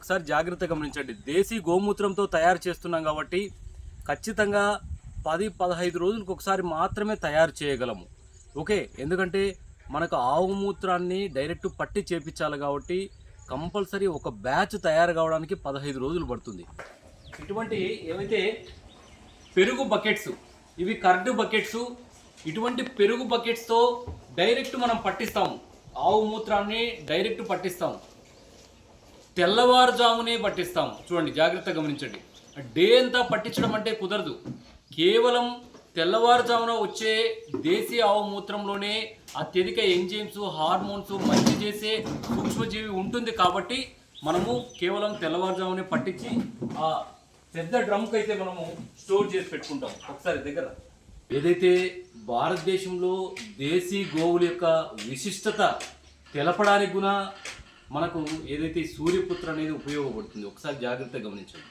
ఒకసారి జాగ్రత్త గమనించండి. దేశీ గోమూత్రంతో తయారు చేస్తున్నాం కాబట్టి ఖచ్చితంగా పది పదహైదు రోజులకు ఒకసారి మాత్రమే తయారు చేయగలము. ఓకే? ఎందుకంటే మనకు ఆవు మూత్రాన్ని డైరెక్ట్ పట్టి చేపించాలి కాబట్టి కంపల్సరీ ఒక బ్యాచ్ తయారు కావడానికి పదహైదు రోజులు పడుతుంది. ఇటువంటి ఏవైతే పెరుగు బకెట్స్ ఇవి కర్డ్ బకెట్స్ ఇటువంటి పెరుగు బకెట్స్తో డైరెక్ట్ మనం పట్టిస్తాము. ఆవు మూత్రాన్ని డైరెక్ట్ పట్టిస్తాము. తెల్లవారుజామునే పట్టిస్తాం. చూడండి జాగ్రత్తగా గమనించండి. డే అంతా పట్టించడం అంటే కుదరదు. కేవలం తెల్లవారుజామున వచ్చే దేశీ ఆవు మూత్రంలోనే అత్యధిక ఎంజైమ్స్ హార్మోన్స్ మంచి చేసే సూక్ష్మజీవి ఉంటుంది కాబట్టి మనము కేవలం తెల్లవారుజామునే పట్టించి ఆ పెద్ద డ్రమ్కి అయితే మనము స్టోర్ చేసి పెట్టుకుంటాం. ఒకసారి దగ్గర. ఏదైతే భారతదేశంలో దేశీ గోవుల యొక్క విశిష్టత తెలపడానికి కూడా మనకు ఏదైతే సూర్యపుత్ర అనేది ఉపయోగపడుతుంది ఒకసారి జాగ్రత్తగా గమనించండి.